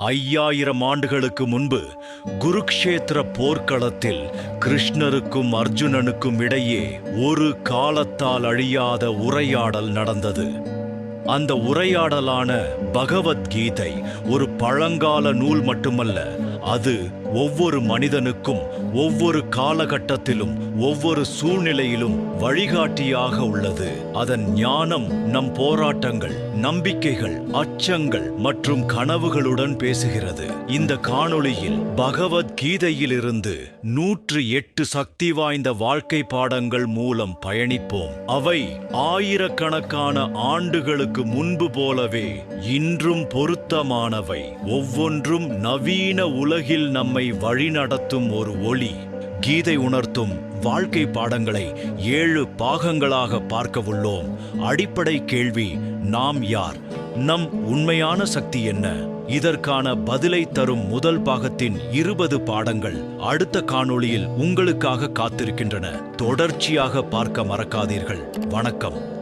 ஐயாயிரம் ஆண்டுகளுக்கு முன்பு குருக்ஷேத்திர போர்க்களத்தில் கிருஷ்ணருக்கும் அர்ஜுனனுக்கும் இடையே ஒரு காலத்தால் அழியாத உரையாடல் நடந்தது. அந்த உரையாடலான பகவத்கீதை ஒரு பழங்கால நூல் மட்டுமல்ல அது ஒவ்வொரு மனிதனுக்கும் ஒவ்வொரு காலகட்டத்திலும் ஒவ்வொரு சூழ்நிலையிலும் வழிகாட்டியாக உள்ளது. அதன் ஞானம் நம் போராட்டங்கள் நம்பிக்கைகள் அச்சங்கள் மற்றும் கனவுகளுடன் பேசுகிறது. இந்த காணொளியில் பகவத்கீதையிலிருந்து நூற்று எட்டு சக்தி வாய்ந்த வாழ்க்கை பாடங்கள் மூலம் பயணிப்போம். அவை ஆயிரக்கணக்கான ஆண்டுகளுக்கு முன்பு போலவே இன்றும் பொருத்தமானவை. ஒவ்வொன்றும் நவீன உலகில் நம்மை வழிநடத்தும் ஒரு ஒளி கீதை உணர்த்தும் வாழ்க்கை பாடங்களை ஏழு பாகங்களாக பார்க்கவுள்ளோம். அடிப்படை கேள்வி நாம் யார்? நம் உண்மையான சக்தி என்ன? இதற்கான பதிலை தரும் முதல் பாகத்தின் இருபது பாடங்கள் அடுத்த காணொளியில் உங்களுக்காக காத்திருக்கின்றன. தொடர்ச்சியாக பார்க்க மறக்காதீர்கள். வணக்கம்.